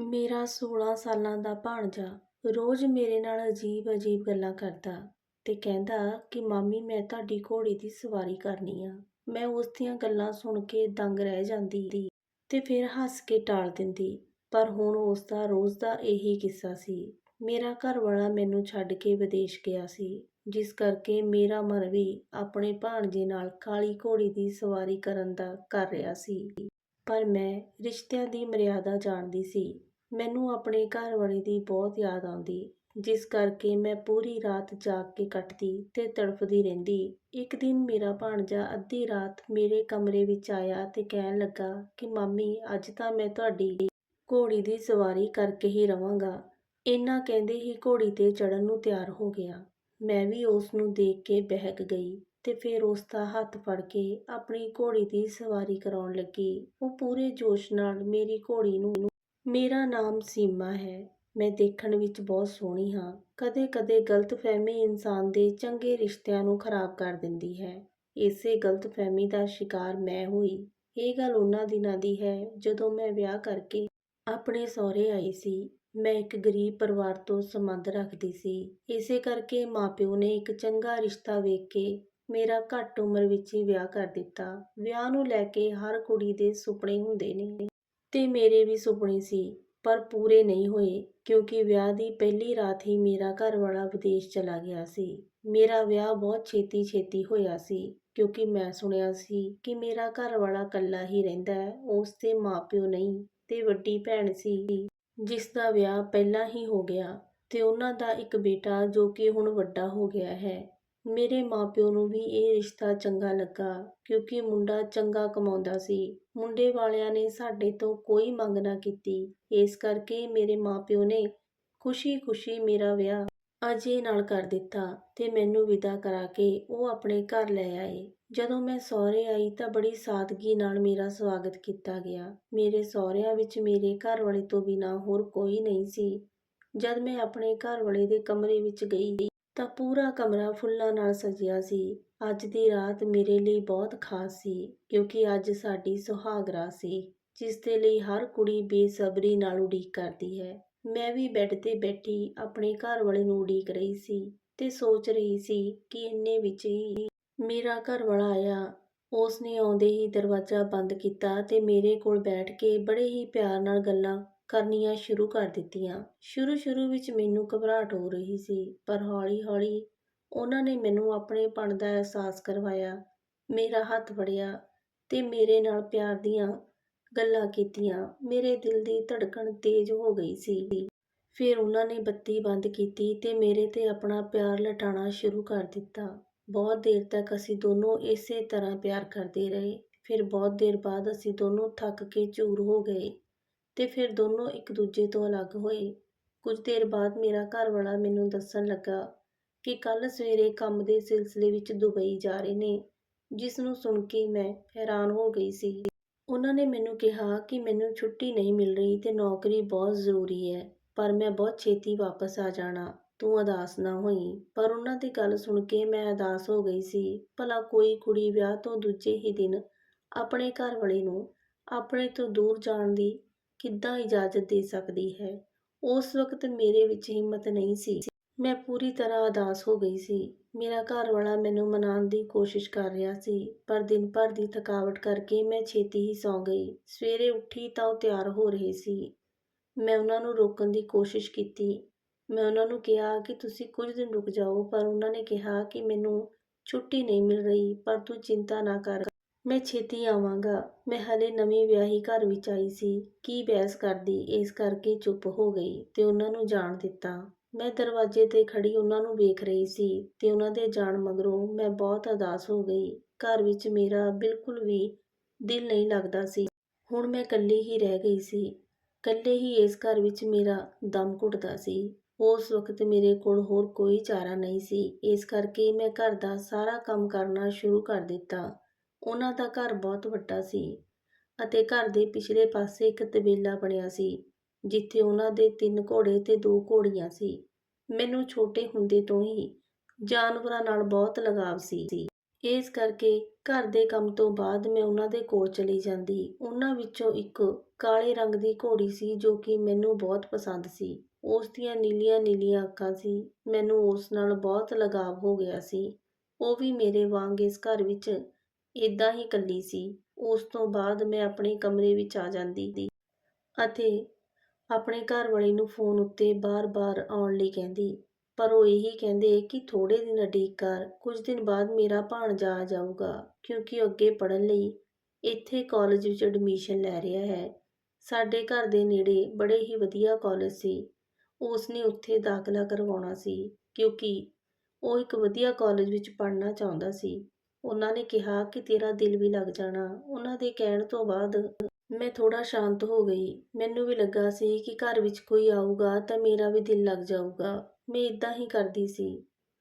ਮੇਰਾ 16 ਸਾਲਾਂ ਦਾ ਭਾਣਜਾ ਰੋਜ਼ ਮੇਰੇ ਨਾਲ ਅਜੀਬ-ਅਜੀਬ ਗੱਲਾਂ ਕਰਦਾ ਤੇ ਕਹਿੰਦਾ ਕਿ, ਮਾਮੀ, ਮੈਂ ਤੁਹਾਡੀ ਘੋੜੀ ਦੀ ਸਵਾਰੀ ਕਰਨੀ ਆ। ਮੈਂ ਉਸ ਦੀਆਂ ਗੱਲਾਂ ਸੁਣ ਕੇ ਦੰਗ ਰਹਿ ਜਾਂਦੀ ਸੀ ਤੇ ਫਿਰ ਹੱਸ ਕੇ ਟਾਲ ਦਿੰਦੀ। ਪਰ ਹੁਣ ਉਸ ਦਾ ਰੋਜ਼ ਦਾ ਇਹੀ ਕਿੱਸਾ ਸੀ। ਮੇਰਾ ਘਰ ਵਾਲਾ ਮੈਨੂੰ ਛੱਡ ਕੇ ਵਿਦੇਸ਼ ਗਿਆ ਸੀ, ਜਿਸ ਕਰਕੇ ਮੇਰਾ ਮਨ ਵੀ ਆਪਣੇ ਭਾਣਜੇ ਨਾਲ ਕਾਲੀ ਘੋੜੀ ਦੀ ਸਵਾਰੀ ਕਰਨ ਦਾ ਕਰ ਰਿਹਾ ਸੀ। ਪਰ ਮੈਂ ਰਿਸ਼ਤਿਆਂ ਦੀ ਮਰਿਆਦਾ ਜਾਣਦੀ ਸੀ ਮੈਨੂੰ ਆਪਣੇ ਘਰ ਵਾਲੇ ਦੀ ਬਹੁਤ ਯਾਦ ਆਉਂਦੀ, ਜਿਸ ਕਰਕੇ ਮੈਂ ਪੂਰੀ ਰਾਤ ਜਾਗ ਕੇ ਕੱਟਦੀ ਤੇ ਤੜਫਦੀ ਰਹਿੰਦੀ। ਇੱਕ ਦਿਨ ਮੇਰਾ ਭਾਣਜਾ ਅੱਧੀ ਰਾਤ ਮੇਰੇ ਕਮਰੇ ਵਿੱਚ ਆਇਆ ਤੇ ਕਹਿਣ ਲੱਗਾ ਕਿ, ਮਾਮੀ, ਅੱਜ ਤਾਂ ਮੈਂ ਤੁਹਾਡੀ ਘੋੜੀ ਦੀ ਸਵਾਰੀ ਕਰਕੇ ਹੀ ਰਵਾਂਗਾ। ਇੰਨਾ ਕਹਿੰਦੇ ਹੀ ਘੋੜੀ ਤੇ ਚੜਨ ਨੂੰ ਤਿਆਰ ਹੋ ਗਿਆ। ਮੈਂ ਵੀ ਉਸ ਨੂੰ ਦੇਖ ਕੇ ਬਹਿਕ ਗਈ ਤੇ ਫਿਰ ਉਸ ਦਾ ਹੱਥ ਫੜ ਕੇ ਆਪਣੀ ਘੋੜੀ ਦੀ ਸਵਾਰੀ ਕਰਾਉਣ ਲੱਗੀ। ਉਹ ਪੂਰੇ ਜੋਸ਼ ਨਾਲ ਮੇਰੀ ਘੋੜੀ ਨੂੰ ਮੇਰਾ ਨਾਮ ਸੀਮਾ ਹੈ। ਮੈਂ ਦੇਖਣ ਵਿੱਚ ਬਹੁਤ ਸੋਹਣੀ ਹਾਂ। ਕਦੇ-ਕਦੇ ਗਲਤਫਹਿਮੀ ਇਨਸਾਨ ਦੇ ਚੰਗੇ ਰਿਸ਼ਤਿਆਂ ਨੂੰ ਖਰਾਬ ਕਰ ਦਿੰਦੀ ਹੈ। ਇਸੇ ਗਲਤਫਹਿਮੀ ਦਾ ਸ਼ਿਕਾਰ ਮੈਂ ਹੋਈ। ਇਹ ਗੱਲ ਉਹਨਾਂ ਦਿਨਾਂ ਦੀ ਹੈ ਜਦੋਂ ਮੈਂ ਵਿਆਹ ਕਰਕੇ ਆਪਣੇ ਸਹੁਰੇ ਆਈ ਸੀ। ਮੈਂ ਇੱਕ ਗਰੀਬ ਪਰਿਵਾਰ ਤੋਂ ਸੰਬੰਧ ਰੱਖਦੀ ਸੀ। ਇਸੇ ਕਰਕੇ ਮਾਪਿਓ ਨੇ ਇੱਕ ਚੰਗਾ ਰਿਸ਼ਤਾ ਵੇਖ ਕੇ ਮੇਰਾ ਘੱਟ ਉਮਰ ਵਿੱਚ ਹੀ ਵਿਆਹ ਕਰ ਦਿੱਤਾ। ਵਿਆਹ ਨੂੰ ਲੈ ਕੇ ਹਰ ਕੁੜੀ ਦੇ ਸੁਪਨੇ ਹੁੰਦੇ ਨੇ। ਤੇ ਮੇਰੇ ਵੀ ਸੁਪਨੇ ਸੀ, ਪਰ ਪੂਰੇ ਨਹੀਂ ਹੋਏ, ਕਿਉਂਕਿ ਵਿਆਹ ਦੀ ਪਹਿਲੀ ਰਾਤ ਹੀ ਮੇਰਾ ਘਰ ਵਾਲਾ ਵਿਦੇਸ਼ ਚਲਾ ਗਿਆ ਸੀ। ਮੇਰਾ ਵਿਆਹ ਬਹੁਤ ਛੇਤੀ ਛੇਤੀ ਹੋਇਆ ਸੀ, ਕਿਉਂਕਿ ਮੈਂ ਸੁਣਿਆ ਸੀ ਕਿ ਮੇਰਾ ਘਰ ਵਾਲਾ ਇਕੱਲਾ ਹੀ ਰਹਿੰਦਾ ਹੈ, ਉਸ ਦੇ ਮਾਪਿਓ ਨਹੀਂ ਤੇ ਵੱਡੀ ਭੈਣ ਸੀ, ਜਿਸ ਦਾ ਵਿਆਹ ਪਹਿਲਾਂ ਹੀ ਹੋ ਗਿਆ ਤੇ ਉਹਨਾਂ ਦਾ ਇੱਕ ਬੇਟਾ ਜੋ ਕਿ ਹੁਣ ਵੱਡਾ ਹੋ ਗਿਆ ਹੈ। ਮੇਰੇ ਮਾਪਿਓ ਨੂੰ ਵੀ ਇਹ ਰਿਸ਼ਤਾ ਚੰਗਾ ਲੱਗਾ ਕਿਉਂਕਿ ਮੁੰਡਾ ਚੰਗਾ ਕਮਾਉਂਦਾ ਸੀ। ਮੁੰਡੇ ਵਾਲਿਆਂ ਨੇ ਸਾਡੇ ਤੋਂ ਕੋਈ ਮੰਗ ਨਾ ਕੀਤੀ। ਇਸ ਕਰਕੇ ਮੇਰੇ ਮਾਪਿਓ ਨੇ ਖੁਸ਼ੀ-ਖੁਸ਼ੀ ਮੇਰਾ ਵਿਆਹ ਅਜੇ ਨਾਲ ਕਰ ਦਿੱਤਾ ਤੇ ਮੈਨੂੰ ਵਿਦਾ ਕਰਾ ਕੇ ਉਹ ਆਪਣੇ ਘਰ ਲੈ ਆਏ। ਜਦੋਂ ਮੈਂ ਸਹੁਰੇ ਆਈ ਤਾਂ ਬੜੀ ਸਾਦਗੀ ਨਾਲ ਮੇਰਾ ਸਵਾਗਤ ਕੀਤਾ ਗਿਆ। ਮੇਰੇ ਸਹੁਰਿਆਂ ਵਿੱਚ ਮੇਰੇ ਘਰ ਵਾਲੇ ਤੋਂ ਬਿਨਾਂ ਹੋਰ ਕੋਈ ਨਹੀਂ ਸੀ। ਜਦ ਮੈਂ ਆਪਣੇ ਘਰ ਵਾਲੇ ਦੇ ਕਮਰੇ ਵਿੱਚ ਗਈ ਤਾਂ ਪੂਰਾ ਕਮਰਾ ਫੁੱਲਾਂ ਨਾਲ ਸਜਿਆ ਸੀ। ਅੱਜ ਦੀ ਰਾਤ ਮੇਰੇ ਲਈ ਬਹੁਤ ਖਾਸ ਸੀ, ਕਿਉਂਕਿ ਅੱਜ ਸਾਡੀ ਸੁਹਾਗ ਰਾਤ ਸੀ, ਜਿਸ ਦੇ ਲਈ ਹਰ ਕੁੜੀ ਬੇਸਬਰੀ ਨਾਲ ਉਡੀਕ ਕਰਦੀ ਹੈ। ਮੈਂ ਵੀ ਬੈੱਡ ਤੇ ਬੈਠੀ ਆਪਣੇ ਘਰ ਵਾਲੇ ਨੂੰ ਉਡੀਕ ਰਹੀ ਸੀ ਤੇ ਸੋਚ ਰਹੀ ਸੀ ਕਿ ਇੰਨੇ ਵਿੱਚ ਹੀ ਮੇਰਾ ਘਰ ਵਾਲਾ ਆਇਆ। ਉਸ ਨੇ ਆਉਂਦੇ ਹੀ ਦਰਵਾਜ਼ਾ ਬੰਦ ਕੀਤਾ ਤੇ ਮੇਰੇ ਕੋਲ ਬੈਠ ਕੇ ਬੜੇ ਹੀ ਪਿਆਰ ਨਾਲ ਗੱਲਾਂ ਕਰਨੀਆਂ ਸ਼ੁਰੂ ਕਰ ਦਿੱਤੀਆਂ। ਸ਼ੁਰੂ-ਸ਼ੁਰੂ ਵਿੱਚ ਮੈਨੂੰ ਘਬਰਾਹਟ ਹੋ ਰਹੀ ਸੀ, ਪਰ ਹੌਲੀ-ਹੌਲੀ ਉਹਨਾਂ ਨੇ ਮੈਨੂੰ ਆਪਣੇ ਪਣ ਦਾ ਅਹਿਸਾਸ ਕਰਵਾਇਆ। ਮੇਰਾ ਹੱਥ ਫੜਿਆ ਤੇ ਮੇਰੇ ਨਾਲ ਪਿਆਰ ਦੀਆਂ ਗੱਲਾਂ ਕੀਤੀਆਂ। ਮੇਰੇ ਦਿਲ ਦੀ ਧੜਕਣ ਤੇਜ਼ ਹੋ ਗਈ ਸੀ। ਫਿਰ ਉਹਨਾਂ ਨੇ ਬੱਤੀ ਬੰਦ ਕੀਤੀ ਤੇ ਮੇਰੇ ਤੇ ਆਪਣਾ ਪਿਆਰ ਲਟਾਣਾ ਸ਼ੁਰੂ ਕਰ ਦਿੱਤਾ। ਬਹੁਤ ਦੇਰ ਤੱਕ ਅਸੀਂ ਦੋਨੋਂ ਇਸੇ ਤਰ੍ਹਾਂ ਪਿਆਰ ਕਰਦੇ ਰਹੇ। ਫਿਰ ਬਹੁਤ ਦੇਰ ਬਾਅਦ ਅਸੀਂ ਦੋਨੋਂ ਥੱਕ ਕੇ ਚੂਰ ਹੋ ਗਏ। ਤੇ ਫਿਰ ਦੋਨੋਂ ਇੱਕ ਦੂਜੇ ਤੋਂ ਅਲੱਗ ਹੋਏ। ਕੁਝ ਦੇਰ ਬਾਅਦ ਮੇਰਾ ਘਰ ਵਾਲਾ ਮੈਨੂੰ ਦੱਸਣ ਲੱਗਾ ਕਿ ਕੱਲ ਸਵੇਰੇ ਕੰਮ ਦੇ ਸਿਲਸਿਲੇ ਵਿੱਚ ਦੁਬਈ ਜਾ ਰਹੇ ਨੇ, ਜਿਸ ਨੂੰ ਸੁਣ ਕੇ ਮੈਂ ਹੈਰਾਨ ਹੋ ਗਈ ਸੀ। ਉਹਨਾਂ ਨੇ ਮੈਨੂੰ ਕਿਹਾ ਕਿ ਮੈਨੂੰ ਛੁੱਟੀ ਨਹੀਂ ਮਿਲ ਰਹੀ ਤੇ ਨੌਕਰੀ ਬਹੁਤ ਜ਼ਰੂਰੀ ਹੈ, ਪਰ ਮੈਂ ਬਹੁਤ ਛੇਤੀ ਵਾਪਸ ਆ ਜਾਣਾ, ਤੂੰ ਉਦਾਸ ਨਾ ਹੋਈ। ਪਰ ਉਹਨਾਂ ਦੀ ਗੱਲ ਸੁਣ ਕੇ ਮੈਂ ਉਦਾਸ ਹੋ ਗਈ ਸੀ, ਭਲਾ ਕੋਈ ਕੁੜੀ ਵਿਆਹ ਤੋਂ ਦੂਜੇ ਹੀ ਦਿਨ ਆਪਣੇ ਘਰ ਵਾਲੇ ਨੂੰ ਆਪਣੇ ਤੋਂ ਦੂਰ ਜਾਣ ਦੀ ਕਿੱਦਾਂ ਇਜਾਜ਼ਤ ਦੇ ਸਕਦੀ ਹੈ? ਉਸ ਵਕਤ ਮੇਰੇ ਵਿੱਚ ਹਿੰਮਤ ਨਹੀਂ ਸੀ। ਮੈਂ ਪੂਰੀ ਤਰ੍ਹਾਂ ਉਦਾਸ ਹੋ ਗਈ ਸੀ। ਮੇਰਾ ਘਰ ਵਾਲਾ ਮੈਨੂੰ ਮਨਾਉਣ ਦੀ ਕੋਸ਼ਿਸ਼ ਕਰ ਰਿਹਾ ਸੀ, ਪਰ ਦਿਨ ਭਰ ਦੀ ਥਕਾਵਟ ਕਰਕੇ ਮੈਂ ਛੇਤੀ ਹੀ ਸੌਂ ਗਈ। ਸਵੇਰੇ ਉੱਠੀ ਤਾਂ ਉਹ ਤਿਆਰ ਹੋ ਰਹੇ ਸੀ। ਮੈਂ ਉਹਨਾਂ ਨੂੰ ਰੋਕਣ ਦੀ ਕੋਸ਼ਿਸ਼ ਕੀਤੀ। ਮੈਂ ਉਹਨਾਂ ਨੂੰ ਕਿਹਾ ਕਿ ਤੁਸੀਂ ਕੁਝ ਦਿਨ ਰੁਕ ਜਾਓ, ਪਰ ਉਹਨਾਂ ਨੇ ਕਿਹਾ ਕਿ ਮੈਨੂੰ ਛੁੱਟੀ ਨਹੀਂ ਮਿਲ ਰਹੀ, ਪਰ ਤੂੰ ਚਿੰਤਾ ਨਾ ਕਰ। ਮੈਂ ਛੇਤੀ ਆਵਾਂਗਾ। ਮੈਂ ਹਲੇ ਨਵੀਂ ਵਿਆਹੀ ਘਰ ਵਿੱਚ ਆਈ ਸੀ। ਕੀ ਬਹਿਸ ਕਰਦੀ? ਇਸ ਕਰਕੇ ਚੁੱਪ ਹੋ ਗਈ ਤੇ ਉਹਨਾਂ ਨੂੰ ਜਾਣ ਦਿੱਤਾ। ਮੈਂ ਦਰਵਾਜ਼ੇ ਤੇ ਖੜੀ ਉਹਨਾਂ ਨੂੰ ਵੇਖ ਰਹੀ ਸੀ ਤੇ ਉਹਨਾਂ ਦੇ ਜਾਣ ਮਗਰੋਂ ਮੈਂ ਬਹੁਤ ਉਦਾਸ ਹੋ ਗਈ। ਘਰ ਵਿੱਚ ਮੇਰਾ ਬਿਲਕੁਲ ਵੀ ਦਿਲ ਨਹੀਂ ਲੱਗਦਾ ਸੀ। ਹੁਣ ਮੈਂ ਇਕੱਲੀ ਹੀ ਰਹਿ ਗਈ ਸੀ। ਇਕੱਲੇ ਹੀ ਇਸ ਘਰ ਵਿੱਚ ਮੇਰਾ ਦਮ ਘੁੱਟਦਾ ਸੀ। ਉਸ ਵਕਤ ਮੇਰੇ ਕੋਲ ਹੋਰ ਕੋਈ ਚਾਰਾ ਨਹੀਂ ਸੀ। ਇਸ ਕਰਕੇ ਮੈਂ ਘਰ ਦਾ ਸਾਰਾ ਕੰਮ ਕਰਨਾ ਸ਼ੁਰੂ ਕਰ ਦਿੱਤਾ। ਉਹਨਾਂ ਦਾ ਘਰ ਬਹੁਤ ਵੱਡਾ ਸੀ ਅਤੇ ਘਰ ਦੇ ਪਿਛਲੇ ਪਾਸੇ ਇੱਕ ਤਬੇਲਾ ਬਣਿਆ ਸੀ, ਜਿੱਥੇ ਉਹਨਾਂ ਦੇ ਤਿੰਨ ਘੋੜੇ ਤੇ ਦੋ ਘੋੜੀਆਂ ਸੀ। ਮੈਨੂੰ ਛੋਟੇ ਹੁੰਦੇ ਤੋਂ ਹੀ ਜਾਨਵਰਾਂ ਨਾਲ ਬਹੁਤ ਲਗਾਵ ਸੀ। ਇਸ ਕਰਕੇ ਘਰ ਦੇ ਕੰਮ ਤੋਂ ਬਾਅਦ ਮੈਂ ਉਹਨਾਂ ਦੇ ਕੋਲ ਚਲੀ ਜਾਂਦੀ। ਉਹਨਾਂ ਵਿੱਚੋਂ ਇੱਕ ਕਾਲੇ ਰੰਗ ਦੀ ਘੋੜੀ ਸੀ ਜੋ ਕਿ ਮੈਨੂੰ ਬਹੁਤ ਪਸੰਦ ਸੀ। ਉਸ ਦੀਆਂ ਨੀਲੀਆਂ ਨੀਲੀਆਂ ਅੱਖਾਂ ਸੀ। ਮੈਨੂੰ ਉਸ ਨਾਲ ਬਹੁਤ ਲਗਾਵ ਹੋ ਗਿਆ ਸੀ। ਉਹ ਵੀ ਮੇਰੇ ਵਾਂਗ ਇਸ ਘਰ ਵਿੱਚ ਇੱਦਾਂ ਹੀ ਇਕੱਲੀ ਸੀ। ਉਸ ਤੋਂ ਬਾਅਦ ਮੈਂ ਆਪਣੇ ਕਮਰੇ ਵਿੱਚ ਆ ਜਾਂਦੀ ਸੀ ਅਤੇ ਆਪਣੇ ਘਰ ਵਾਲੀ ਨੂੰ ਫੋਨ ਉੱਤੇ ਬਾਰ-ਬਾਰ ਆਉਣ ਲਈ ਕਹਿੰਦੀ, ਪਰ ਉਹ ਇਹੀ ਕਹਿੰਦੇ ਕਿ ਥੋੜੇ ਦਿਨ ਅਡੀਕ ਕਰ, ਕੁਝ ਦਿਨ ਬਾਅਦ ਮੇਰਾ ਭਾਣਜਾ ਆ ਜਾਊਗਾ, ਕਿਉਂਕਿ ਉਹ ਅੱਗੇ ਪੜ੍ਹਨ ਲਈ ਇੱਥੇ ਕਾਲਜ ਵਿੱਚ ਐਡਮਿਸ਼ਨ ਲੈ ਰਿਹਾ ਹੈ। ਸਾਡੇ ਘਰ ਦੇ ਨੇੜੇ ਬੜੇ ਹੀ ਵਧੀਆ ਕਾਲਜ ਸੀ। ਉਸ ਨੇ ਉੱਥੇ ਦਾਖਲਾ ਕਰਵਾਉਣਾ ਸੀ, ਕਿਉਂਕਿ ਉਹ ਇੱਕ ਵਧੀਆ ਕਾਲਜ ਵਿੱਚ ਪੜ੍ਹਨਾ ਚਾਹੁੰਦਾ ਸੀ। ਉਹਨਾਂ ਨੇ ਕਿਹਾ ਕਿ ਤੇਰਾ ਦਿਲ ਵੀ ਲੱਗ ਜਾਣਾ। ਉਹਨਾਂ ਦੇ ਕਹਿਣ ਤੋਂ ਬਾਅਦ ਮੈਂ ਥੋੜਾ ਸ਼ਾਂਤ ਹੋ ਗਈ। ਮੈਨੂੰ ਵੀ ਲੱਗਾ ਸੀ ਕਿ ਘਰ ਵਿੱਚ ਕੋਈ ਆਊਗਾ ਤਾਂ ਮੇਰਾ ਵੀ ਦਿਲ ਲੱਗ ਜਾਊਗਾ। ਮੈਂ ਇਦਾਂ ਹੀ ਕਰਦੀ ਸੀ।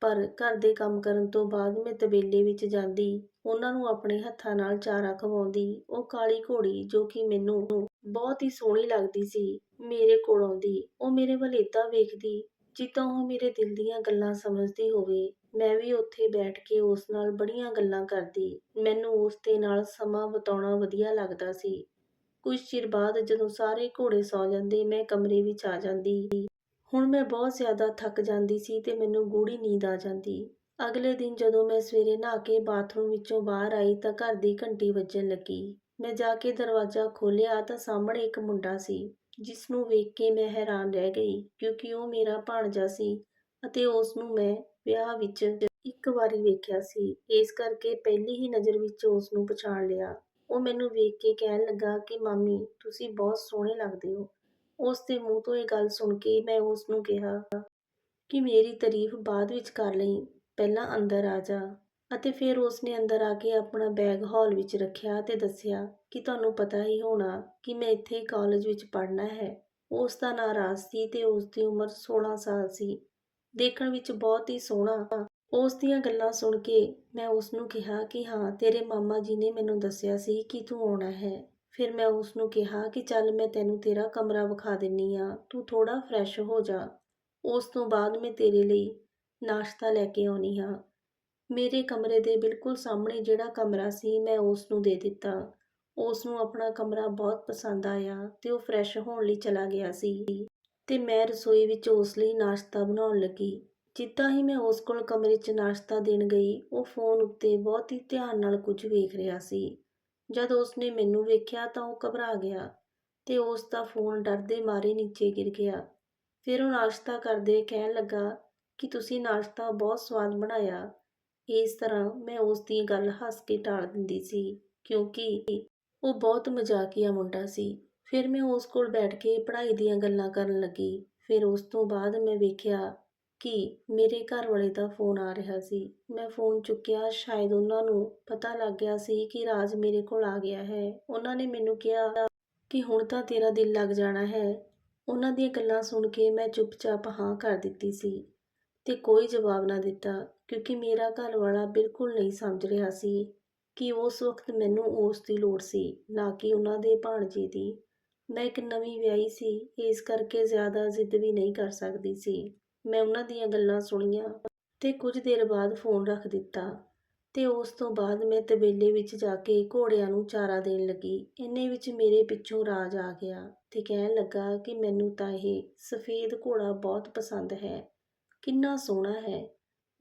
ਪਰ ਘਰ ਦੇ ਕੰਮ ਕਰਨ ਤੋਂ ਬਾਅਦ ਮੈਂ ਤਬੇਲੇ ਵਿੱਚ ਜਾਂਦੀ। ਉਹਨਾਂ ਨੂੰ ਆਪਣੇ ਹੱਥਾਂ ਨਾਲ ਚਾਰਾ ਖਵਾਉਂਦੀ। ਉਹ ਕਾਲੀ ਘੋੜੀ ਜੋ ਕਿ ਮੈਨੂੰ ਬਹੁਤ ਹੀ ਸੋਹਣੀ ਲੱਗਦੀ ਸੀ, ਮੇਰੇ ਕੋਲ ਆਉਂਦੀ। ਉਹ ਮੇਰੇ ਵੱਲ ਏਦਾਂ ਵੇਖਦੀ ਜਿੱਦਾਂ ਉਹ ਮੇਰੇ ਦਿਲ ਦੀਆਂ ਗੱਲਾਂ ਸਮਝਦੀ ਹੋਵੇ। ਮੈਂ ਵੀ ਉੱਥੇ ਬੈਠ ਕੇ ਉਸ ਨਾਲ ਬੜੀਆਂ ਗੱਲਾਂ ਕਰਦੀ। ਮੈਨੂੰ ਉਸ ਦੇ ਨਾਲ ਸਮਾਂ ਬਿਤਾਉਣਾ ਵਧੀਆ ਲੱਗਦਾ ਸੀ। ਕੁਝ ਚਿਰ ਬਾਅਦ ਜਦੋਂ ਸਾਰੇ ਘੋੜੇ ਸੌ ਜਾਂਦੇ, ਮੈਂ ਕਮਰੇ ਵਿੱਚ ਆ ਜਾਂਦੀ। ਹੁਣ ਮੈਂ ਬਹੁਤ ਜ਼ਿਆਦਾ ਥੱਕ ਜਾਂਦੀ ਸੀ ਤੇ ਮੈਨੂੰ ਗੂੜੀ ਨੀਂਦ ਆ ਜਾਂਦੀ। ਅਗਲੇ ਦਿਨ ਜਦੋਂ ਮੈਂ ਸਵੇਰੇ ਨਹਾ ਕੇ ਬਾਥਰੂਮ ਵਿੱਚੋਂ ਬਾਹਰ ਆਈ ਤਾਂ ਘਰ ਦੀ ਘੰਟੀ ਵੱਜਣ ਲੱਗੀ। ਮੈਂ ਜਾ ਕੇ ਦਰਵਾਜ਼ਾ ਖੋਲ੍ਹਿਆ ਤਾਂ ਸਾਹਮਣੇ ਇੱਕ ਮੁੰਡਾ ਸੀ, ਜਿਸ ਨੂੰ ਵੇਖ ਕੇ ਮੈਂ ਹੈਰਾਨ ਰਹਿ ਗਈ ਕਿਉਂਕਿ ਉਹ ਮੇਰਾ ਭਾਣਜਾ ਸੀ ਅਤੇ ਉਸ ਨੂੰ ਮੈਂ ਵਿਆਹ ਵਿੱਚ ਇੱਕ ਵਾਰੀ ਵੇਖਿਆ ਸੀ। ਇਸ ਕਰਕੇ ਪਹਿਲੀ ਹੀ ਨਜ਼ਰ ਵਿੱਚ ਉਸ ਨੂੰ ਪਛਾਣ ਲਿਆ। ਉਹ ਮੈਨੂੰ ਵੇਖ ਕੇ ਕਹਿਣ ਲੱਗਾ ਕਿ, ਮਾਮੀ, ਤੁਸੀਂ ਬਹੁਤ ਸੋਹਣੇ ਲੱਗਦੇ ਹੋ। ਉਸ ਦੇ ਮੂੰਹ ਤੋਂ ਇਹ ਗੱਲ ਸੁਣ ਕੇ ਮੈਂ ਉਸ ਨੂੰ ਕਿਹਾ ਕਿ ਮੇਰੀ ਤਾਰੀਫ ਬਾਅਦ ਵਿੱਚ ਕਰ ਲਈ। ਪਹਿਲਾਂ ਅੰਦਰ ਆ ਜਾ। ਅਤੇ ਫਿਰ ਉਸ ਨੇ ਅੰਦਰ ਆ ਕੇ ਆਪਣਾ ਬੈਗ ਹਾਲ ਵਿੱਚ ਰੱਖਿਆ ਤੇ ਦੱਸਿਆ ਕਿ ਤੁਹਾਨੂੰ ਪਤਾ ਹੀ ਹੋਣਾ ਕਿ ਮੈਂ ਇੱਥੇ ਕਾਲਜ ਵਿੱਚ ਪੜ੍ਹਨਾ ਹੈ। ਉਸ ਦਾ ਨਾਂ ਰਾਜ ਸੀ ਤੇ ਉਸ ਦੀ ਉਮਰ 16 ਸਾਲ ਸੀ। ਦੇਖਣ ਵਿੱਚ ਬਹੁਤ ਹੀ ਸੋਹਣਾ। ਉਸ ਦੀਆਂ ਗੱਲਾਂ ਸੁਣ ਕੇ ਮੈਂ ਉਸ ਨੂੰ ਕਿਹਾ ਕਿ ਹਾਂ, ਤੇਰੇ ਮਾਮਾ ਜੀ ਨੇ ਮੈਨੂੰ ਦੱਸਿਆ ਸੀ ਕਿ ਤੂੰ ਆਉਣਾ ਹੈ। ਫਿਰ ਮੈਂ ਉਸ ਨੂੰ ਕਿਹਾ ਕਿ ਚੱਲ ਮੈਂ ਤੈਨੂੰ ਤੇਰਾ ਕਮਰਾ ਵਿਖਾ ਦਿੰਨੀ ਆ, ਤੂੰ ਥੋੜਾ ਫਰੈਸ਼ ਹੋ ਜਾ। ਉਸ ਤੋਂ ਬਾਅਦ ਮੈਂ ਤੇਰੇ ਲਈ ਨਾਸ਼ਤਾ ਲੈ ਕੇ ਆਉਣੀ ਹਾਂ ਮੇਰੇ ਕਮਰੇ ਦੇ ਬਿਲਕੁਲ ਸਾਹਮਣੇ ਜਿਹੜਾ ਕਮਰਾ ਸੀ, ਮੈਂ ਉਸ ਨੂੰ ਦੇ ਦਿੱਤਾ। ਉਸ ਨੂੰ ਆਪਣਾ ਕਮਰਾ ਬਹੁਤ ਪਸੰਦ ਆਇਆ ਤੇ ਉਹ ਫਰੈਸ਼ ਹੋਣ ਲਈ ਚਲਾ ਗਿਆ ਸੀ। ਤੇ ਮੈਂ ਰਸੋਈ ਵਿੱਚ ਉਸ ਲਈ ਨਾਸ਼ਤਾ ਬਣਾਉਣ ਲੱਗੀ। ਜਿੱਦਾਂ ਹੀ ਮੈਂ ਉਸ ਕੋਲ ਕਮਰੇ 'ਚ ਨਾਸ਼ਤਾ ਦੇਣ ਗਈ, ਉਹ ਫੋਨ ਉੱਤੇ ਬਹੁਤ ਹੀ ਧਿਆਨ ਨਾਲ ਕੁਝ ਵੇਖ ਰਿਹਾ ਸੀ। ਜਦ ਉਸ ਨੇ ਮੈਨੂੰ ਵੇਖਿਆ ਤਾਂ ਉਹ ਘਬਰਾ ਗਿਆ ਤੇ ਉਸ ਦਾ ਫੋਨ ਡਰਦੇ ਮਾਰੇ ਨੀਚੇ ਗਿਰ ਗਿਆ। ਫਿਰ ਉਹ ਨਾਸ਼ਤਾ ਕਰਦੇ ਕਹਿਣ ਲੱਗਾ ਕਿ ਤੁਸੀਂ ਨਾਸ਼ਤਾ ਬਹੁਤ ਸਵਾਦ ਬਣਾਇਆ। ਇਸ ਤਰ੍ਹਾਂ ਮੈਂ ਉਸ ਦੀ ਗੱਲ ਹੱਸ ਕੇ ਟਾਲ ਦਿੰਦੀ ਸੀ ਕਿਉਂਕਿ ਉਹ ਬਹੁਤ ਮਜ਼ਾਕੀਆ ਮੁੰਡਾ ਸੀ। ਫਿਰ ਮੈਂ ਉਸ ਕੋਲ ਬੈਠ ਕੇ ਪੜ੍ਹਾਈ ਦੀਆਂ ਗੱਲਾਂ ਕਰਨ ਲੱਗੀ। ਫਿਰ ਉਸ ਤੋਂ ਬਾਅਦ ਮੈਂ ਵੇਖਿਆ ਕਿ ਮੇਰੇ ਘਰ ਵਾਲੇ ਦਾ ਫੋਨ ਆ ਰਿਹਾ ਸੀ। ਮੈਂ ਫੋਨ ਚੁੱਕਿਆ, ਸ਼ਾਇਦ ਉਹਨਾਂ ਨੂੰ ਪਤਾ ਲੱਗ ਗਿਆ ਸੀ ਕਿ ਰਾਜ ਮੇਰੇ ਕੋਲ ਆ ਗਿਆ ਹੈ। ਉਹਨਾਂ ਨੇ ਮੈਨੂੰ ਕਿਹਾ ਕਿ ਹੁਣ ਤਾਂ ਤੇਰਾ ਦਿਲ ਲੱਗ ਜਾਣਾ ਹੈ। ਉਹਨਾਂ ਦੀਆਂ ਗੱਲਾਂ ਸੁਣ ਕੇ ਮੈਂ ਚੁੱਪਚਾਪ ਹਾਂ ਕਰ ਦਿੱਤੀ ਸੀ ਤੇ ਕੋਈ ਜਵਾਬ ਨਾ ਦਿੱਤਾ, ਕਿਉਂਕਿ ਮੇਰਾ ਘਰ ਵਾਲਾ ਬਿਲਕੁਲ ਨਹੀਂ ਸਮਝ ਰਿਹਾ ਸੀ ਕਿ ਉਸ ਵਕਤ ਮੈਨੂੰ ਉਸ ਦੀ ਲੋੜ ਸੀ, ਨਾ ਕਿ ਉਹਨਾਂ ਦੇ ਭਾਣਜੇ ਦੀ। ਮੈਂ ਇੱਕ ਨਵੀਂ ਵਿਆਹੀ ਸੀ, ਇਸ ਕਰਕੇ ਜ਼ਿਆਦਾ ਜ਼ਿੱਦ ਵੀ ਨਹੀਂ ਕਰ ਸਕਦੀ ਸੀ। ਮੈਂ ਉਹਨਾਂ ਦੀਆਂ ਗੱਲਾਂ ਸੁਣੀਆਂ ਤੇ ਕੁਝ ਦੇਰ ਬਾਅਦ ਫੋਨ ਰੱਖ ਦਿੱਤਾ ਤੇ ਉਸ ਤੋਂ ਬਾਅਦ ਮੈਂ ਤਬੇਲੇ ਵਿੱਚ ਜਾ ਕੇ ਘੋੜਿਆਂ ਨੂੰ ਚਾਰਾ ਦੇਣ ਲੱਗੀ। ਇੰਨੇ ਵਿੱਚ ਮੇਰੇ ਪਿੱਛੋਂ ਰਾਜ ਆ ਗਿਆ ਤੇ ਕਹਿਣ ਲੱਗਾ ਕਿ ਮੈਨੂੰ ਤਾਂ ਇਹ ਸਫੇਦ ਘੋੜਾ ਬਹੁਤ ਪਸੰਦ ਹੈ, ਕਿੰਨਾ ਸੋਹਣਾ ਹੈ।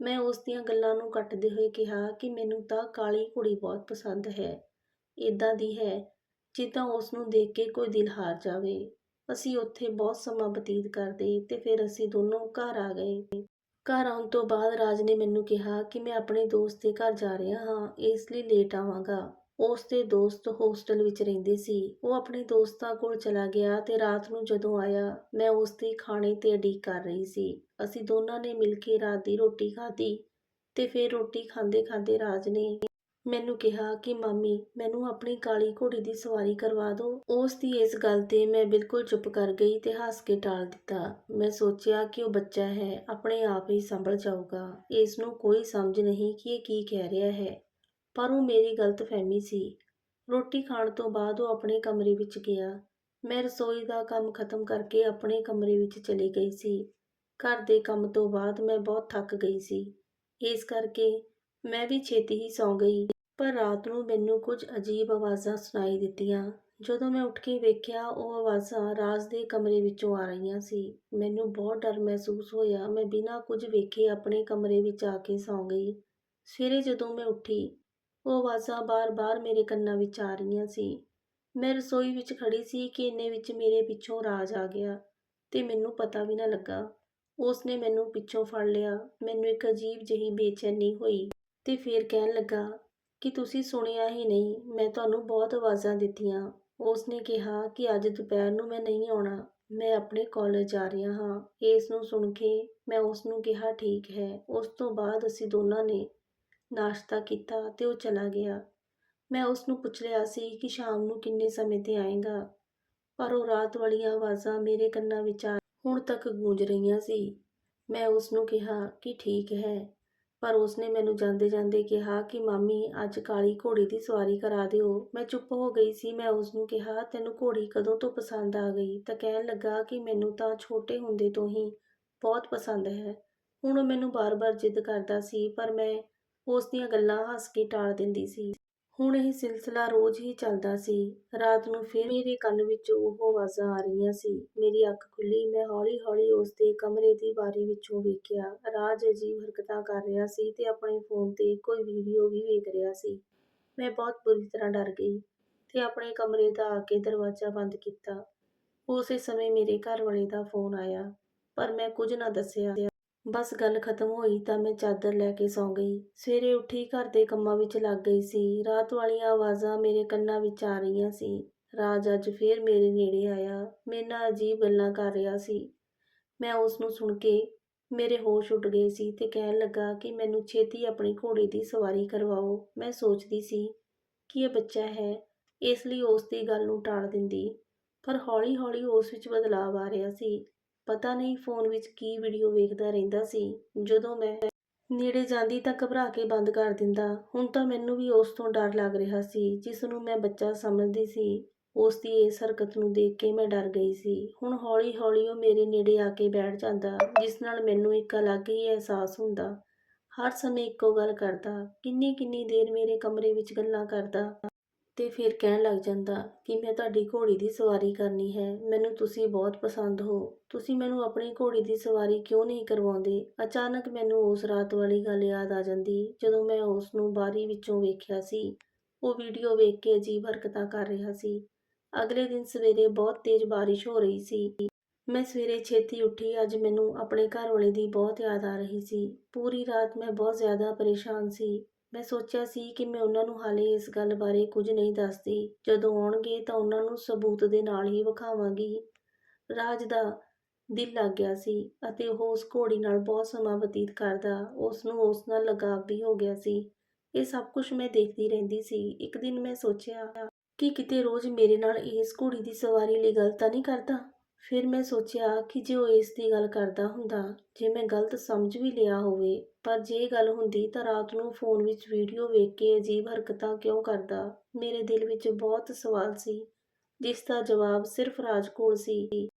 ਮੈਂ ਉਸ ਦੀਆਂ ਗੱਲਾਂ ਨੂੰ ਕੱਟਦੇ ਹੋਏ ਕਿਹਾ ਕਿ ਮੈਨੂੰ ਤਾਂ ਕਾਲੀ ਘੋੜੀ ਬਹੁਤ ਪਸੰਦ ਹੈ ਇਦਾਂ ਦੀ ਹੈ ਜਿੱਦਾਂ ਉਸ ਨੂੰ ਦੇਖ ਕੇ ਕੋਈ ਦਿਲ ਹਾਰ ਜਾਵੇ। ਅਸੀਂ ਉੱਥੇ ਬਹੁਤ ਸਮਾਂ ਬਤੀਤ ਕਰਦੇ ਤੇ ਫਿਰ ਅਸੀਂ ਦੋਨੋਂ ਘਰ ਆ ਗਏ। ਘਰ ਆਉਣ ਤੋਂ ਬਾਅਦ ਰਾਜ ਨੇ ਮੈਨੂੰ ਕਿਹਾ ਕਿ ਮੈਂ ਆਪਣੇ ਦੋਸਤ ਦੇ ਘਰ ਜਾ ਰਿਹਾ ਹਾਂ, ਇਸ ਲਈ ਲੇਟ ਆਵਾਂਗਾ। ਉਸ ਦੇ ਦੋਸਤ ਹੋਸਟਲ ਵਿੱਚ ਰਹਿੰਦੇ ਸੀ। ਉਹ ਆਪਣੇ ਦੋਸਤਾਂ ਕੋਲ ਚਲਾ ਗਿਆ ਤੇ ਰਾਤ ਨੂੰ ਜਦੋਂ ਆਇਆ, ਮੈਂ ਉਸ ਦੇ ਖਾਣੇ ਤੇ ਅਡੀਕ ਕਰ ਰਹੀ ਸੀ। ਅਸੀਂ ਦੋਨਾਂ ਨੇ ਮਿਲ ਕੇ ਰਾਤ ਦੀ ਰੋਟੀ ਖਾਧੀ ਤੇ ਫਿਰ ਰੋਟੀ ਖਾਂਦੇ ਖਾਂਦੇ ਰਾਜ ਨੇ ਮੈਨੂੰ ਕਿਹਾ ਕਿ, ਮਾਮੀ, ਮੈਨੂੰ ਆਪਣੀ ਕਾਲੀ ਘੋੜੀ ਦੀ ਸਵਾਰੀ ਕਰਵਾ ਦਿਓ। ਉਸ ਦੀ ਇਸ ਗੱਲ ਤੇ ਮੈਂ ਬਿਲਕੁਲ ਚੁੱਪ ਕਰ ਗਈ ਤੇ ਹੱਸ ਕੇ ਟਾਲ ਦਿੱਤਾ। ਮੈਂ ਸੋਚਿਆ ਕਿ ਉਹ ਬੱਚਾ ਹੈ, ਆਪਣੇ ਆਪ ਹੀ ਸੰਭਲ ਜਾਊਗਾ। ਇਸ ਨੂੰ ਕੋਈ ਸਮਝ ਨਹੀਂ ਕਿ ਇਹ ਕੀ ਕਹਿ ਰਿਹਾ ਹੈ, ਪਰ ਉਹ ਮੇਰੀ ਗਲਤਫਹਿਮੀ ਸੀ। ਰੋਟੀ ਖਾਣ ਤੋਂ ਬਾਅਦ ਉਹ ਆਪਣੇ ਕਮਰੇ ਵਿੱਚ ਗਿਆ। ਮੈਂ ਰਸੋਈ ਦਾ ਕੰਮ ਖਤਮ ਕਰਕੇ ਆਪਣੇ ਕਮਰੇ ਵਿੱਚ ਚਲੀ ਗਈ ਸੀ। ਘਰ ਦੇ ਕੰਮ ਤੋਂ ਬਾਅਦ ਮੈਂ ਬਹੁਤ ਥੱਕ ਗਈ ਸੀ। ਇਸ ਕਰਕੇ ਮੈਂ ਵੀ ਛੇਤੀ ਹੀ ਸੌਂ ਗਈ। ਪਰ ਰਾਤ ਨੂੰ ਮੈਨੂੰ ਕੁਝ ਅਜੀਬ ਆਵਾਜ਼ਾਂ ਸੁਣਾਈ ਦਿੱਤੀਆਂ। ਜਦੋਂ ਮੈਂ ਉੱਠ ਕੇ ਵੇਖਿਆ, ਉਹ ਆਵਾਜ਼ਾਂ ਰਾਜ ਦੇ ਕਮਰੇ ਵਿੱਚੋਂ ਆ ਰਹੀਆਂ ਸੀ। ਮੈਨੂੰ ਬਹੁਤ ਡਰ ਮਹਿਸੂਸ ਹੋਇਆ। ਮੈਂ ਬਿਨਾਂ ਕੁਝ ਵੇਖੇ ਆਪਣੇ ਕਮਰੇ ਵਿੱਚ ਆ ਕੇ ਸੌਂ ਗਈ। ਸਵੇਰੇ ਜਦੋਂ ਮੈਂ ਉੱਠੀ, ਉਹ ਆਵਾਜ਼ਾਂ ਬਾਰ-ਬਾਰ ਮੇਰੇ ਕੰਨਾਂ ਵਿੱਚ ਆ ਰਹੀਆਂ ਸੀ। ਮੈਂ ਰਸੋਈ ਵਿੱਚ ਖੜੀ ਸੀ ਕਿ ਇੰਨੇ ਵਿੱਚ ਮੇਰੇ ਪਿੱਛੋਂ ਰਾਜ ਆ ਗਿਆ ਤੇ ਮੈਨੂੰ ਪਤਾ ਵੀ ਨਾ ਲੱਗਾ। ਉਸ ਨੇ ਮੈਨੂੰ ਪਿੱਛੋਂ ਫੜ ਲਿਆ। ਮੈਨੂੰ ਇੱਕ ਅਜੀਬ ਜਿਹੀ ਬੇਚੈਨੀ ਹੋਈ ਤੇ ਫਿਰ ਕਹਿਣ ਲੱਗਾ ਕਿ ਤੁਸੀਂ ਸੁਣਿਆ ਹੀ ਨਹੀਂ, ਮੈਂ ਤੁਹਾਨੂੰ ਬਹੁਤ ਆਵਾਜ਼ਾਂ ਦਿੱਤੀਆਂ। ਉਸ ਨੇ ਕਿਹਾ ਕਿ ਅੱਜ ਦੁਪਹਿਰ ਨੂੰ ਮੈਂ ਨਹੀਂ ਆਉਣਾ, ਮੈਂ ਆਪਣੇ ਕਾਲਜ ਜਾ ਰਿਹਾ ਹਾਂ। ਇਸ ਨੂੰ ਸੁਣ ਕੇ ਮੈਂ ਉਸ ਨੂੰ ਕਿਹਾ, ਠੀਕ ਹੈ। ਉਸ ਤੋਂ ਬਾਅਦ ਅਸੀਂ ਦੋਨਾਂ ਨੇ ਨਾਸ਼ਤਾ ਕੀਤਾ ਤੇ ਉਹ ਚਲਾ ਗਿਆ। ਮੈਂ ਉਸ ਨੂੰ ਪੁੱਛ ਲਿਆ ਸੀ ਕਿ ਸ਼ਾਮ ਨੂੰ ਕਿੰਨੇ ਸਮੇਂ ਤੇ ਆਏਗਾ, ਪਰ ਉਹ ਰਾਤ ਵਾਲੀਆਂ ਆਵਾਜ਼ਾਂ ਮੇਰੇ ਕੰਨਾਂ ਵਿੱਚ ਹੁਣ ਤੱਕ ਗੂੰਜ ਰਹੀਆਂ ਸੀ। ਮੈਂ ਉਸ ਨੂੰ ਕਿਹਾ ਕਿ ਠੀਕ ਹੈ। ਪਰ ਉਸਨੇ ਮੈਨੂੰ ਜਾਂਦੇ ਜਾਂਦੇ ਕਿਹਾ ਕਿ, ਮਾਮੀ, ਅੱਜ ਕਾਲੀ ਘੋੜੀ ਦੀ ਸਵਾਰੀ ਕਰਾ ਦਿਓ। ਮੈਂ ਚੁੱਪ ਹੋ ਗਈ ਸੀ। ਮੈਂ ਉਸ ਨੂੰ ਕਿਹਾ, ਤੈਨੂੰ ਘੋੜੀ ਕਦੋਂ ਤੋਂ ਪਸੰਦ ਆ ਗਈ? ਤਾਂ ਕਹਿਣ ਲੱਗਾ ਕਿ ਮੈਨੂੰ ਤਾਂ ਛੋਟੇ ਹੁੰਦੇ ਤੋਂ ਹੀ ਬਹੁਤ ਪਸੰਦ ਹੈ। ਹੁਣ ਉਹ ਮੈਨੂੰ ਬਾਰ-ਬਾਰ ਜਿੱਦ ਕਰਦਾ ਸੀ, ਪਰ ਮੈਂ ਉਸ ਦੀਆਂ ਗੱਲਾਂ ਹੱਸ ਕੇ ਟਾਲ ਦਿੰਦੀ ਸੀ। ਹੁਣ ਇਹ ਸਿਲਸਿਲਾ ਰੋਜ਼ ਹੀ ਚੱਲਦਾ ਸੀ। ਰਾਤ ਨੂੰ ਫਿਰ ਮੇਰੇ ਕੰਨ ਵਿੱਚ ਉਹ ਆਵਾਜ਼ਾਂ ਆ ਰਹੀਆਂ ਸੀ। ਮੇਰੀ ਅੱਖ ਖੁੱਲੀ, ਮੈਂ ਹੌਲੀ-ਹੌਲੀ ਉਸ ਦੇ ਕਮਰੇ ਦੀ ਬਾਰੀ ਵਿੱਚੋਂ ਵੇਖਿਆ। ਰਾਜ ਅਜੀਬ ਹਰਕਤਾਂ ਕਰ ਰਿਹਾ ਸੀ ਤੇ ਆਪਣੇ ਫੋਨ ਤੇ ਕੋਈ ਵੀਡੀਓ ਵੀ ਵੇਖ ਰਿਹਾ ਸੀ। ਮੈਂ ਬਹੁਤ ਬੁਰੀ ਤਰ੍ਹਾਂ ਡਰ ਗਈ ਤੇ ਆਪਣੇ ਕਮਰੇ ਦਾ ਆ ਕੇ ਦਰਵਾਜ਼ਾ ਬੰਦ ਕੀਤਾ। ਉਸੇ ਸਮੇਂ ਮੇਰੇ ਘਰ ਵਾਲੇ ਦਾ ਫੋਨ ਆਇਆ, ਪਰ ਮੈਂ ਕੁਝ ਨਾ ਦੱਸਿਆ। ਬਸ ਗੱਲ ਖਤਮ ਹੋਈ ਤਾਂ ਮੈਂ ਚਾਦਰ ਲੈ ਕੇ ਸੌਂ ਗਈ। ਸਵੇਰੇ ਉੱਠੀ ਘਰ ਦੇ ਕੰਮਾਂ ਵਿੱਚ ਲੱਗ ਗਈ ਸੀ। ਰਾਤ ਵਾਲੀਆਂ ਆਵਾਜ਼ਾਂ ਮੇਰੇ ਕੰਨਾਂ ਵਿੱਚ ਆ ਰਹੀਆਂ ਸੀ। ਰਾਜ ਅੱਜ ਫੇਰ ਮੇਰੇ ਨੇੜੇ ਆਇਆ। ਮੇਰੇ ਨਾਲ ਅਜੀਬ ਗੱਲਾਂ ਕਰ ਰਿਹਾ ਸੀ। ਮੈਂ ਉਸ ਨੂੰ ਸੁਣ ਕੇ ਮੇਰੇ ਹੋਸ਼ ਉੱਡ ਗਏ ਸੀ ਤੇ ਕਹਿਣ ਲੱਗਾ ਕਿ ਮੈਨੂੰ ਛੇਤੀ ਆਪਣੀ ਘੋੜੀ ਦੀ ਸਵਾਰੀ ਕਰਵਾਓ। ਮੈਂ ਸੋਚਦੀ ਸੀ ਕਿ ਇਹ ਬੱਚਾ ਹੈ। ਇਸ ਲਈ ਉਸ ਦੀ ਗੱਲ ਨੂੰ ਟਾਲ ਦਿੰਦੀ। ਪਰ ਹੌਲੀ-ਹੌਲੀ ਉਸ ਵਿੱਚ ਬਦਲਾਅ ਆ ਰਿਹਾ ਸੀ। ਪਤਾ ਨਹੀਂ ਫੋਨ ਵਿੱਚ ਕੀ ਵੀਡੀਓ ਵੇਖਦਾ ਰਹਿੰਦਾ ਸੀ। ਜਦੋਂ ਮੈਂ ਨੇੜੇ ਜਾਂਦੀ ਤਾਂ ਘਬਰਾ ਕੇ ਬੰਦ ਕਰ ਦਿੰਦਾ। ਹੁਣ ਤਾਂ ਮੈਨੂੰ ਵੀ ਉਸ ਤੋਂ ਡਰ ਲੱਗ ਰਿਹਾ ਸੀ, ਜਿਸ ਨੂੰ ਮੈਂ ਬੱਚਾ ਸਮਝਦੀ ਸੀ। ਉਸ ਦੀ ਇਸ ਹਰਕਤ ਨੂੰ ਦੇਖ ਕੇ ਮੈਂ ਡਰ ਗਈ ਸੀ। ਹੁਣ ਹੌਲੀ-ਹੌਲੀ ਉਹ ਮੇਰੇ ਨੇੜੇ ਆ ਕੇ ਬੈਠ ਜਾਂਦਾ, ਜਿਸ ਨਾਲ ਮੈਨੂੰ ਇੱਕ ਅਲੱਗ ਹੀ ਅਹਿਸਾਸ ਹੁੰਦਾ। ਹਰ ਸਮੇਂ ਇੱਕੋ ਗੱਲ ਕਰਦਾ ਕਿੰਨੀ ਕਿੰਨੀ ਦੇਰ ਮੇਰੇ ਕਮਰੇ ਵਿੱਚ ਗੱਲਾਂ ਕਰਦਾ। ਤੇ ਫਿਰ ਕਹਿਣ ਲੱਗ ਜਾਂਦਾ ਕਿ ਮੈਂ ਤੁਹਾਡੀ ਘੋੜੀ ਦੀ ਸਵਾਰੀ ਕਰਨੀ ਹੈ, ਮੈਨੂੰ ਤੁਸੀਂ ਬਹੁਤ ਪਸੰਦ ਹੋ। ਤੁਸੀਂ ਮੈਨੂੰ ਆਪਣੀ ਘੋੜੀ ਦੀ ਸਵਾਰੀ ਕਿਉਂ ਨਹੀਂ ਕਰਵਾਉਂਦੇ? ਅਚਾਨਕ ਮੈਨੂੰ ਉਸ ਰਾਤ ਵਾਲੀ ਗੱਲ ਯਾਦ ਆ ਜਾਂਦੀ ਜਦੋਂ ਮੈਂ ਉਸ ਨੂੰ ਬਾਰੀ ਵਿੱਚੋਂ ਵੇਖਿਆ ਸੀ। ਉਹ ਵੀਡੀਓ ਵੇਖ ਕੇ ਅਜੀਬ ਹਰਕਤਾਂ ਕਰ ਰਿਹਾ ਸੀ। ਅਗਲੇ ਦਿਨ ਸਵੇਰੇ ਬਹੁਤ ਤੇਜ਼ ਬਾਰਿਸ਼ ਹੋ ਰਹੀ ਸੀ। ਮੈਂ ਸਵੇਰੇ ਛੇਤੀ ਉੱਠੀ, ਅੱਜ ਮੈਨੂੰ ਆਪਣੇ ਘਰ ਵਾਲੇ ਦੀ ਬਹੁਤ ਯਾਦ ਆ ਰਹੀ ਸੀ। ਪੂਰੀ ਰਾਤ ਮੈਂ ਬਹੁਤ ਜ਼ਿਆਦਾ ਪਰੇਸ਼ਾਨ ਸੀ। ਮੈਂ ਸੋਚਿਆ ਸੀ ਕਿ ਮੈਂ ਉਹਨਾਂ ਨੂੰ ਹਾਲੇ ਇਸ ਗੱਲ ਬਾਰੇ ਕੁਝ ਨਹੀਂ ਦੱਸਦੀ। ਜਦੋਂ ਆਉਣਗੇ ਤਾਂ ਉਹਨਾਂ ਨੂੰ ਸਬੂਤ ਦੇ ਨਾਲ ਹੀ ਵਿਖਾਵਾਂਗੀ। ਰਾਜ ਦਾ ਦਿਲ ਲੱਗ ਗਿਆ ਸੀ ਅਤੇ ਉਹ ਉਸ ਘੋੜੀ ਨਾਲ ਬਹੁਤ ਸਮਾਂ ਬਤੀਤ ਕਰਦਾ। ਉਸ ਨੂੰ ਉਸ ਨਾਲ ਲਗਾਵ ਵੀ ਹੋ ਗਿਆ ਸੀ। ਇਹ ਸਭ ਕੁਝ ਮੈਂ ਦੇਖਦੀ ਰਹਿੰਦੀ ਸੀ। ਇੱਕ ਦਿਨ ਮੈਂ ਸੋਚਿਆ ਕਿ ਕਿਤੇ ਰੋਜ਼ ਮੇਰੇ ਨਾਲ ਇਸ ਘੋੜੀ ਦੀ ਸਵਾਰੀ ਲਈ ਗਲਤ ਤਾਂ ਨਹੀਂ ਕਰਦਾ? ਫਿਰ ਮੈਂ ਸੋਚਿਆ ਕਿ ਜੇ ਉਹ ਇਸ ਦੀ ਗੱਲ ਕਰਦਾ ਹੁੰਦਾ, ਜੇ ਮੈਂ ਗਲਤ ਸਮਝ ਵੀ ਲਿਆ ਹੋਵੇ ਪਰ ਜੇ ਗੱਲ ਹੁੰਦੀ ਤਾਂ ਰਾਤ ਨੂੰ ਫੋਨ ਵਿੱਚ ਵੀਡੀਓ ਵੇਖ ਕੇ ਅਜੀਬ ਹਰਕਤਾਂ ਕਿਉਂ ਕਰਦਾ? ਮੇਰੇ ਦਿਲ ਵਿੱਚ ਬਹੁਤ ਸਵਾਲ ਸੀ, ਜਿਸ ਦਾ ਜਵਾਬ ਸਿਰਫ ਰਾਜ ਕੋਲ ਸੀ।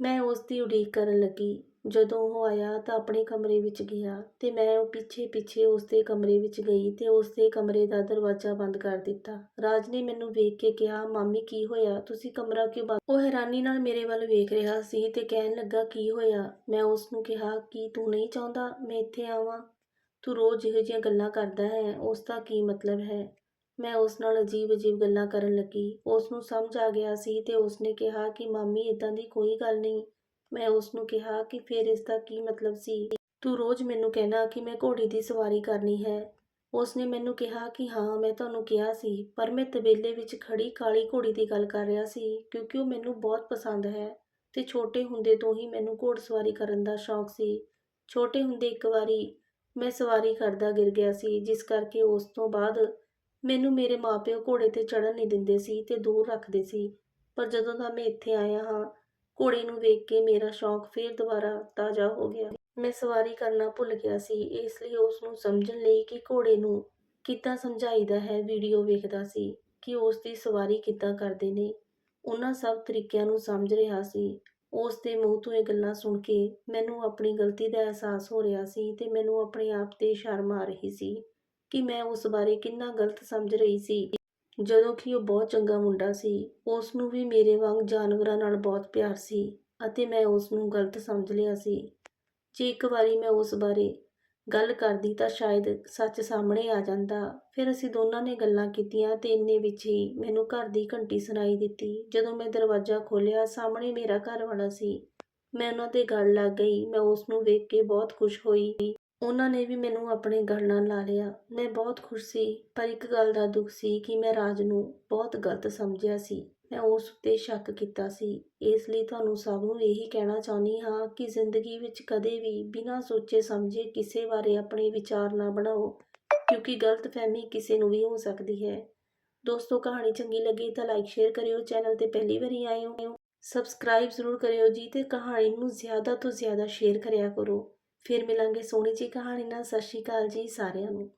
ਮੈਂ ਉਸ ਦੀ ਉਡੀਕ ਕਰਨ ਲੱਗੀ। ਜਦੋਂ ਉਹ ਆਇਆ ਤਾਂ ਆਪਣੇ ਕਮਰੇ ਵਿੱਚ ਗਿਆ ਅਤੇ ਮੈਂ ਉਹ ਪਿੱਛੇ ਪਿੱਛੇ ਉਸਦੇ ਕਮਰੇ ਵਿੱਚ ਗਈ ਅਤੇ ਉਸਦੇ ਕਮਰੇ ਦਾ ਦਰਵਾਜ਼ਾ ਬੰਦ ਕਰ ਦਿੱਤਾ। ਰਾਜ ਨੇ ਮੈਨੂੰ ਵੇਖ ਕੇ ਕਿਹਾ, ਮਾਮੀ, ਕੀ ਹੋਇਆ? ਤੁਸੀਂ ਕਮਰਾ ਕਿਉਂ ਬੰਦ ਉਹ ਹੈਰਾਨੀ ਨਾਲ ਮੇਰੇ ਵੱਲ ਵੇਖ ਰਿਹਾ ਸੀ ਤੇ ਕਹਿਣ ਲੱਗਾ, ਕੀ ਹੋਇਆ? ਮੈਂ ਉਸ ਨੂੰ ਕਿਹਾ, ਕਿ ਤੂੰ ਨਹੀਂ ਚਾਹੁੰਦਾ? ਮੈਂ ਇੱਥੇ ਆਵਾਂ। ਤੂੰ ਰੋਜ਼ ਇਹੋ ਜਿਹੀਆਂ ਗੱਲਾਂ ਕਰਦਾ ਹੈ। ਉਸ ਦਾ ਕੀ ਮਤਲਬ ਹੈ? ਮੈਂ ਉਸ ਨਾਲ ਅਜੀਬ ਅਜੀਬ ਗੱਲਾਂ ਕਰਨ ਲੱਗੀ। ਉਸ ਨੂੰ ਸਮਝ ਆ ਗਿਆ ਸੀ ਤੇ ਉਸ ਨੇ ਕਿਹਾ ਕਿ, ਮਾਮੀ ਇਦਾਂ ਦੀ ਕੋਈ ਗੱਲ ਨਹੀਂ। ਮੈਂ ਉਸ ਨੂੰ ਕਿਹਾ ਕਿ ਫਿਰ ਇਸ ਦਾ ਕੀ ਮਤਲਬ ਸੀ? ਤੂੰ ਰੋਜ਼ ਮੈਨੂੰ ਕਹਿਣਾ ਕਿ ਮੈਂ ਘੋੜੀ ਦੀ ਸਵਾਰੀ ਕਰਨੀ ਹੈ। ਉਸ ਨੇ ਮੈਨੂੰ ਕਿਹਾ ਕਿ ਹਾਂ, ਮੈਂ ਤੁਹਾਨੂੰ ਕਿਹਾ ਸੀ, ਪਰ ਮੈਂ ਤਬੇਲੇ ਵਿੱਚ ਖੜੀ ਕਾਲੀ ਘੋੜੀ ਦੀ ਗੱਲ ਕਰ ਰਿਹਾ ਸੀ, ਕਿਉਂਕਿ ਉਹ ਮੈਨੂੰ ਬਹੁਤ ਪਸੰਦ ਹੈ ਤੇ ਛੋਟੇ ਹੁੰਦੇ ਤੋਂ ਹੀ ਮੈਨੂੰ ਘੋੜਸਵਾਰੀ ਕਰਨ ਦਾ ਸ਼ੌਂਕ ਸੀ। ਛੋਟੇ ਹੁੰਦੇ ਇੱਕ ਵਾਰੀ ਮੈਂ ਸਵਾਰੀ ਕਰਦਾ ਗਿਰ ਗਿਆ ਸੀ, ਜਿਸ ਕਰਕੇ ਉਸ ਤੋਂ ਬਾਅਦ ਮੈਨੂੰ ਮੇਰੇ ਮਾਪਿਓ ਘੋੜੇ ਤੇ ਚੜ੍ਹਨ ਨਹੀਂ ਦਿੰਦੇ ਸੀ ਤੇ ਦੂਰ ਰੱਖਦੇ ਸੀ। ਪਰ ਜਦੋਂ ਦਾ ਮੈਂ ਇੱਥੇ ਆਇਆ ਹਾਂ ਘੋੜੇ ਨੂੰ ਵੇਖ ਕੇ ਮੇਰਾ ਸ਼ੌਂਕ ਫੇਰ ਦੁਬਾਰਾ ਤਾਜ਼ਾ ਹੋ ਗਿਆ। ਮੈਂ ਸਵਾਰੀ ਕਰਨਾ ਭੁੱਲ ਗਿਆ ਸੀ, ਇਸ ਲਈ ਉਸ ਨੂੰ ਸਮਝਣ ਲਈ ਕਿ ਘੋੜੇ ਨੂੰ ਕਿੱਦਾਂ ਸਮਝਾਈਦਾ ਹੈ ਵੀਡੀਓ ਵੇਖਦਾ ਸੀ ਕਿ ਉਸ ਦੀ ਸਵਾਰੀ ਕਿੱਦਾਂ ਕਰਦੇ ਨੇ। ਉਹਨਾਂ ਸਭ ਤਰੀਕਿਆਂ ਨੂੰ ਸਮਝ ਰਿਹਾ ਸੀ। ਉਸ ਦੇ ਮੂੰਹ ਤੋਂ ਇਹ ਗੱਲਾਂ ਸੁਣ ਕੇ ਮੈਨੂੰ ਆਪਣੀ ਗਲਤੀ ਦਾ ਅਹਿਸਾਸ ਹੋ ਰਿਹਾ ਸੀ ਤੇ ਮੈਨੂੰ ਆਪਣੇ ਆਪ ਤੇ ਸ਼ਰਮ ਆ ਰਹੀ ਸੀ ਕਿ ਮੈਂ ਉਸ ਬਾਰੇ ਕਿੰਨਾ ਗਲਤ ਸਮਝ ਰਹੀ ਸੀ। ਜਦੋਂ ਕਿ ਉਹ ਬਹੁਤ ਚੰਗਾ ਮੁੰਡਾ ਸੀ ਉਸ ਨੂੰ ਵੀ ਮੇਰੇ ਵਾਂਗ ਜਾਨਵਰਾਂ ਨਾਲ ਬਹੁਤ ਪਿਆਰ ਸੀ ਅਤੇ ਮੈਂ ਉਸ ਨੂੰ ਗਲਤ ਸਮਝ ਲਿਆ ਸੀ। ਜੇ ਇੱਕ ਵਾਰੀ ਮੈਂ ਉਸ ਬਾਰੇ ਗੱਲ ਕਰਦੀ ਤਾਂ ਸ਼ਾਇਦ ਸੱਚ ਸਾਹਮਣੇ ਆ ਜਾਂਦਾ। ਫਿਰ ਅਸੀਂ ਦੋਨਾਂ ਨੇ ਗੱਲਾਂ ਕੀਤੀਆਂ ਤੇ ਇੰਨੇ ਵਿੱਚ ਹੀ ਮੈਨੂੰ ਘਰ ਦੀ ਘੰਟੀ ਸੁਣਾਈ ਦਿੱਤੀ। ਜਦੋਂ ਮੈਂ ਦਰਵਾਜ਼ਾ ਖੋਲ੍ਹਿਆ, ਸਾਹਮਣੇ ਮੇਰਾ ਘਰ ਵਾਲਾ ਸੀ। ਮੈਂ ਉਹਨਾਂ ਦੇ ਗੱਲ ਲੱਗ ਗਈ। ਮੈਂ ਉਸ ਨੂੰ ਵੇਖ ਕੇ ਬਹੁਤ ਖੁਸ਼ ਹੋਈ। ਉਹਨਾਂ ਨੇ ਵੀ ਮੈਨੂੰ ਆਪਣੇ ਗਲ ਨਾਲ ਲਾ ਲਿਆ। ਮੈਂ ਬਹੁਤ ਖੁਸ਼ ਸੀ, ਪਰ ਇੱਕ ਗੱਲ ਦਾ ਦੁੱਖ ਸੀ ਕਿ ਮੈਂ ਰਾਜ ਨੂੰ ਬਹੁਤ ਗਲਤ ਸਮਝਿਆ ਸੀ। ਮੈਂ ਉਸ ਉੱਤੇ ਸ਼ੱਕ ਕੀਤਾ ਸੀ। ਇਸ ਲਈ ਤੁਹਾਨੂੰ ਸਭ ਨੂੰ ਇਹੀ ਕਹਿਣਾ ਚਾਹੁੰਦੀ ਹਾਂ ਕਿ ਜ਼ਿੰਦਗੀ ਵਿੱਚ ਕਦੇ ਵੀ ਬਿਨਾਂ ਸੋਚੇ ਸਮਝੇ ਕਿਸੇ ਬਾਰੇ ਆਪਣੇ ਵਿਚਾਰ ਨਾ ਬਣਾਓ, ਕਿਉਂਕਿ ਗਲਤਫਹਿਮੀ ਕਿਸੇ ਨੂੰ ਵੀ ਹੋ ਸਕਦੀ ਹੈ। ਦੋਸਤੋ, ਕਹਾਣੀ ਚੰਗੀ ਲੱਗੀ ਤਾਂ ਲਾਈਕ ਸ਼ੇਅਰ ਕਰਿਓ। ਚੈਨਲ ਤੇ ਪਹਿਲੀ ਵਾਰੀ ਆਏ ਹੋ ਸਬਸਕ੍ਰਾਈਬ ਜ਼ਰੂਰ ਕਰਿਓ ਜੀ ਤੇ ਕਹਾਣੀ ਨੂੰ ਜ਼ਿਆਦਾ ਤੋਂ ਜ਼ਿਆਦਾ ਸ਼ੇਅਰ ਕਰਿਆ ਕਰੋ। ਫਿਰ ਮਿਲਾਂਗੇ ਸੋਹਣੀ ਜੀ ਕਹਾਣੀ ਨਾਲ। ਸਤਿ ਸ਼੍ਰੀ ਅਕਾਲ ਜੀ ਸਾਰਿਆਂ ਨੂੰ।